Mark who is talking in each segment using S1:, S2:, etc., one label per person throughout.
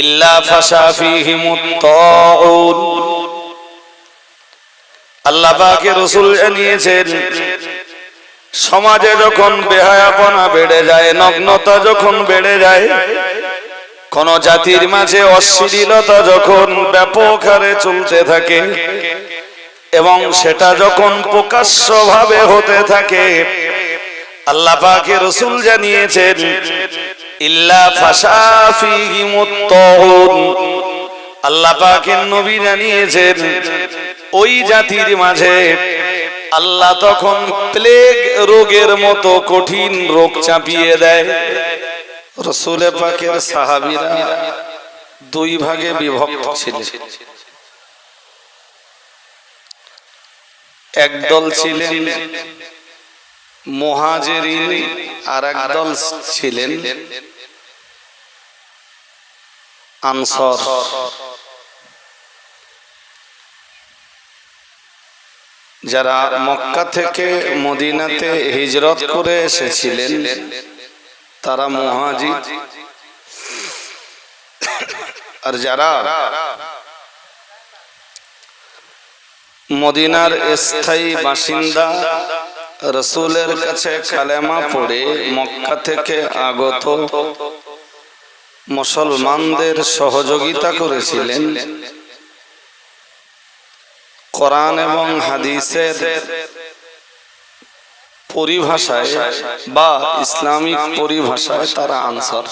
S1: ইল্লা রসুল জানিয়েছেন সমাজে যখন বেহায়াপনা বেড়ে যায়, নগ্নতা যখন বেড়ে যায়, কোন জাতির মাঝে অশ্লীলতা যখন ব্যাপক হারে চলতে থাকে, এবং সেটা যখন প্রকাশ্য ভাবে হতে থাকে, আল্লাহ পাকে রসুল জানিয়েছেন ইল্লা ফাশা ফীহিমুত তাউন আল্লাহ পাকের নবী জানিয়েছেন, ওই জাতির মাঝে আল্লাহ তখন প্লেগ রোগের মতো কঠিন রোগ চাপিয়ে দেয়। রসুলে পাকের সাহাবিরা দুই ভাগে বিভক্ত ছিলেন। একদল ছিলেন মহাজেরিন আর একদল ছিলেন আনসর। যারা মক্কা থেকে মদিনাতে হিজরত করে এসেছিলেন, তারা মহাজির আর যারা মদিনার স্থায়ী বাসিন্দা রসুলের কাছে কালেমা পড়ে মক্কা থেকে আগত মুসলমানদের সহযোগিতা করেছিলেন। কোরআন এবং হাদিসের পরিভাষায় বা ইসলামিক পরিভাষায় তারা আনসার।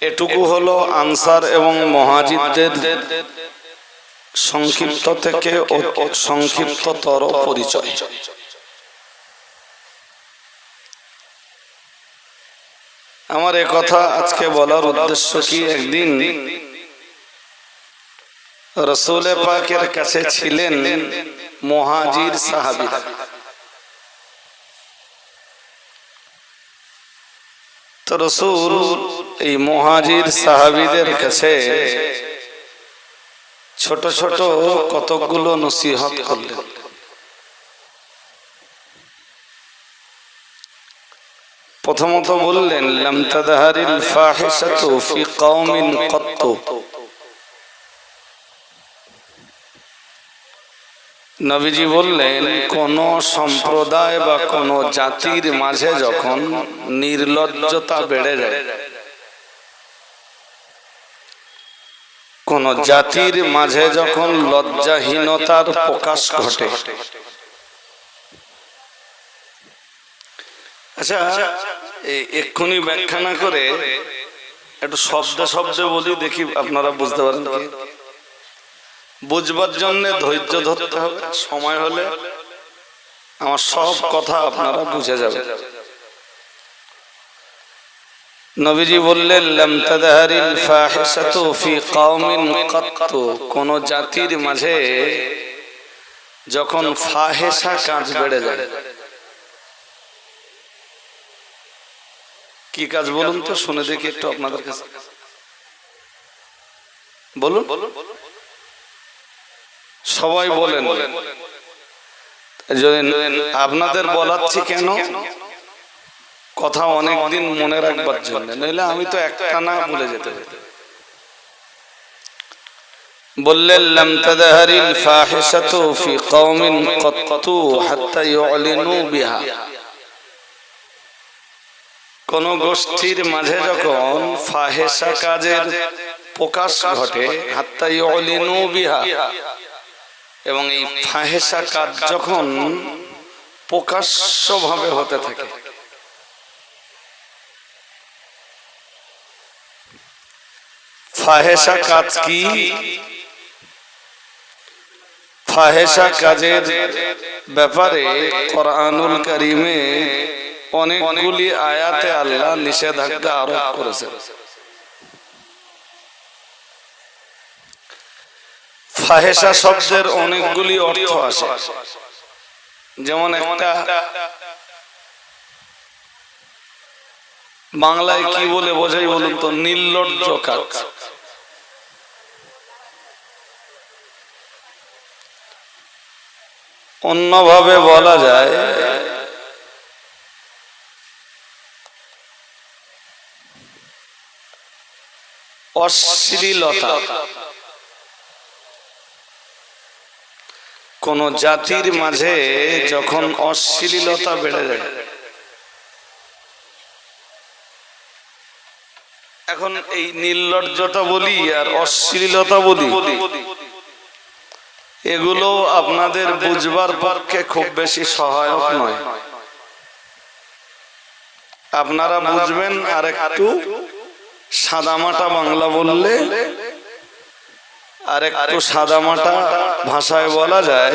S1: এটুকু হলো আনসার এবং মহাজিদদের সংক্ষিপ্ত থেকে সংক্ষিপ্ততর পরিচয়। আমার এ কথা আজকে বলার উদ্দেশ্য কি? একদিন রসুলে পাকের কাছে ছিলেন মহাজির সাহাবিরা তো রসুল এই মহাজির সাহাবিদের কাছে ছোট ছোট কতকগুলো নসিহত করলেন। প্রথমত বললেন কওমিন নবীজি বললেন, কোন সম্প্রদায় বা কোন জাতির মাঝে যখন নির্লজ্জতা বেড়ে যায় কোন জাতির মাঝে যখন লজ্জাহীনতার প্রকাশ ঘটে। আচ্ছা এক্ষুনি ব্যাখ্যা না করে একটু শব্দ শব্দে বলি দেখি আপনারা বুঝতে পারেন কি। বুঝবার জন্য ধৈর্য ধরতে হবে সময় হলে আমার সব কথা আপনারা বুঝে যাবে নবীজি বললেন, লাম তাদহারিল ফাহিশাতু ফি কওমিন কোন জাতির মাঝে যখন ফাহেসা কাজ বেড়ে যায়, কি কাজ বলুন তো? শুনে দেখি একটু আপনাদের কাছে। বলুন। সবাই বলেন। যদি আপনাদের বলাচ্ছি কেন কথা অনেকদিন মনে রাখবার জন্য নইলে আমি তো একটা না বলে যেতে বললেন লাম তাদহারিল ফাহিশাতু ফি কওমিন কাত্তু হাত্তা ইউলিনু বিহা। কোন গোষ্ঠীর মাঝে যখন ফাহেসা কাজের প্রকাশ ঘটে হাত্তা ইউলিনু বিহা। এবং এই ফাহেসা কাজ যখন প্রকাশ্যভাবে হতে থাকে ফাহেসা কাজ কি? ফাহেসা কাজের ব্যাপারে কোরআনুল করিমে অনেকগুলি আয়াতে আল্লাহ নিষেধাজ্ঞা আরোপ করেছেন। ফাহেসা শব্দের অনেকগুলি অর্থ আছে। যেমন একটা বাংলায় কি বলে বোঝাই বলুন তো? নির্লজ্জ কাজ। অন্যভাবে বলা যায় অশ্লীলতা। কোন জাতির মাঝে যখন অশ্লীলতা বেড়ে যায় এখন এই নির্লজ্জতা বলি আর অশ্লীলতা বলি, এগুলো আপনাদের বুঝবার পক্ষে খুব বেশি সহায়ক নয়। আপনারা বুঝবেন আর একটু সাদামাটা বাংলা বললে, আর একটু সাদামাটা ভাষায় বলা যায়,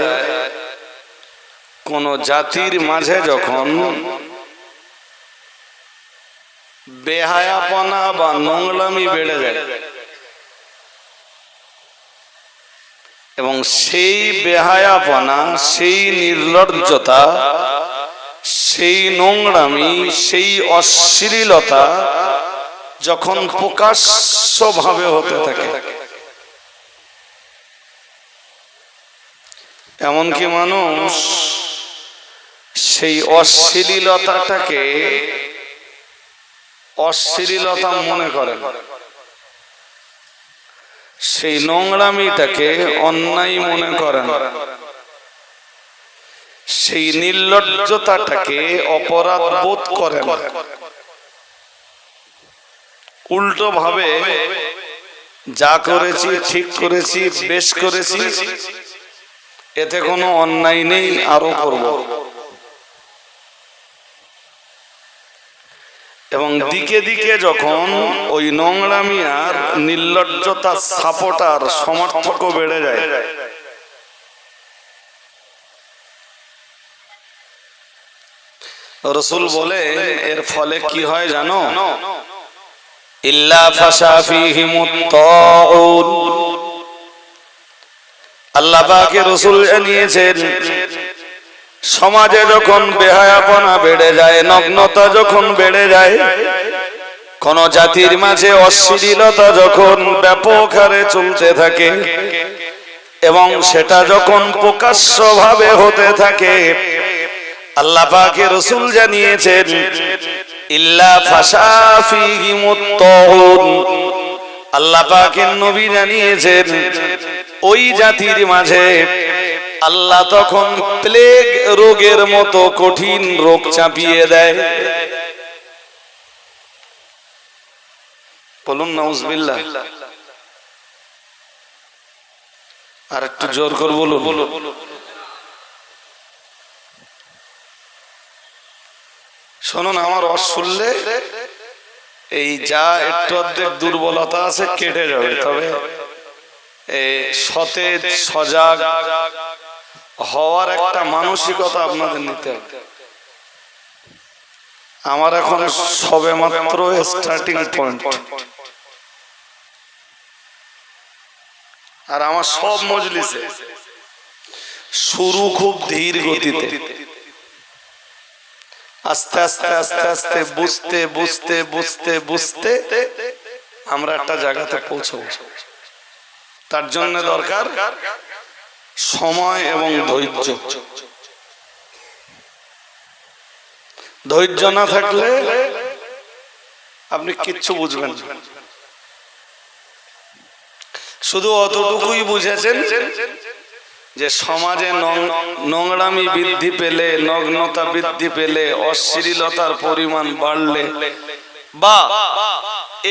S1: কোন জাতির মাঝে যখন বেহায়াপনা বা নোংলামি বেড়ে যায়। এবং সেই বেহায়াপনা, সেই নির্লজ্জতা, সেই নোংরামি, সেই অশ্লীলতা যখন প্রকাশ্যভাবে হতে থাকে। এমনকি মানুষ সেই অশ্লীলতাটাকে অশ্লীলতা মনে করেন সেই নোংরামিটাকে অন্যায় মনে করেন। সেই নির্লজ্জতাটাকে অপরাধ বোধ করেন। উল্টো ভাবে যা করেছি ঠিক করেছি বেশ করেছি এতে কোনো অন্যায় নেই আরও করব। এবং দিকে দিকে যখন ওই নোংরামি আর নির্লজ্জতা সাপোটার সমর্থকও বেড়ে যায়। রসুল বলে এর ফলে কি হয় জানো? ইল্লা আল্লাহ পাকে রসুল জানিয়েছেন সমাজে যখন বেহায়াপনা বেড়ে যায়, নগ্নতা যখন বেড়ে যায়, কোন জাতির মাঝে অশ্লীলতা যখন ব্যাপক হারে চলতে থাকে, এবং সেটা যখন প্রকাশ্যভাবে হতে থাকে, আল্লাহ পাকে রসুল জানিয়েছেন, ইল্লা ফাশা ফীহিমুত আল্লাহ নবী জানিয়েছেন, ওই জাতির মাঝে আল্লাহ তখন প্লেগ রোগের মতো কঠিন রোগ চাপিয়ে দেয়। বলুন আর একটু জোর করে বলুন। শুনুন আমার রস শুনলে এই যা একটু অর্ধেক দুর্বলতা আছে কেটে যাবে। তবে সতেজ সজাগ হওয়ার একটা মানসিকতা আপনাদের নিতে হবে। আমার এখন সবে মাত্র স্টার্টিং পয়েন্ট আর আমার সব মজলিসে শুরু খুব ধীর গতিতে। আস্তে আস্তে আস্তে আস্তে, বুঝতে বুঝতে বুঝতে বুঝতে আমরা একটা জায়গাতে পৌঁছবো। তার জন্য দরকার সময় এবং ধৈর্য। ধৈর্য না থাকলে আপনি কিচ্ছু বুঝবেন শুধু অতটুকুই বুঝেছেন যে সমাজে নোংরামি বৃদ্ধি পেলে, নগ্নতা বৃদ্ধি পেলে, অশ্লীলতার পরিমাণ বাড়লে বা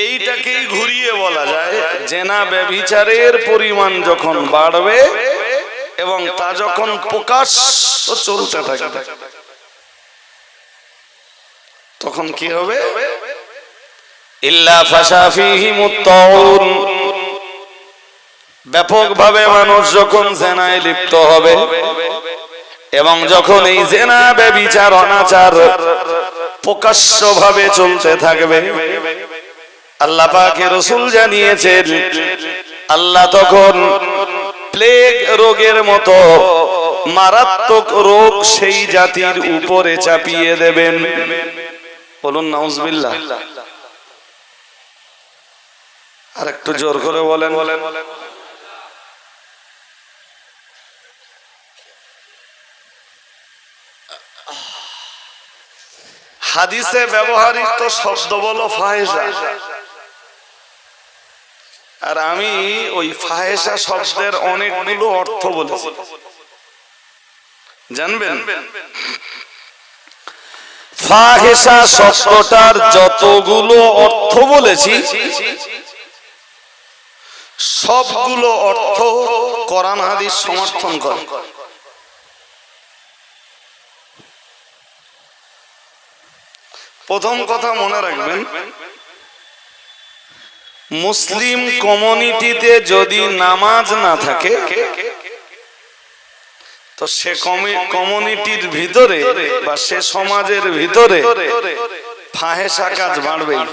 S1: এইটাকেই ঘুরিয়ে বলা যায় জেনা ব্যভিচারের পরিমাণ যখন বাড়বে এবং তা যখন প্রকাশ চলতে থাকবে তখন কি হবে? ইল্লা ফাসাফিহি মুত্তাউন। ব্যাপকভাবে মানুষ যখন জেনায় লিপ্ত হবে এবং যখন এই জেনা ব্যবিচার অনাচার প্রকাশ্য ভাবে চলতে থাকবে আল্লাহ পাকে রসুল জানিয়েছেন আল্লাহ তখন প্লেগ রোগের মতো। মারাত্মক রোগ সেই জাতির উপরে চাপিয়ে দেবেন। বলুন, নাউজবিল্লাহ। আর একটু জোর করে বলেন। বলেন হাদিসে ব্যবহৃত শব্দ বলো ফাহেজা আর আমি ওই ফাহেসা শব্দের অনেকগুলো অর্থ বলেছি। জানবেন? ফাহেসা শব্দটার যতগুলো অর্থ বলেছি, সবগুলো অর্থ কোরআন হাদিস সমর্থন করে। প্রথম কথা মনে রাখবেন মুসলিম কমিউনিটিতে যদি নামাজ না থাকে, তো সে কমিউনিটির ভিতরে বা সে সমাজের ভিতরে ফাহেসা কাজ বাড়বেই।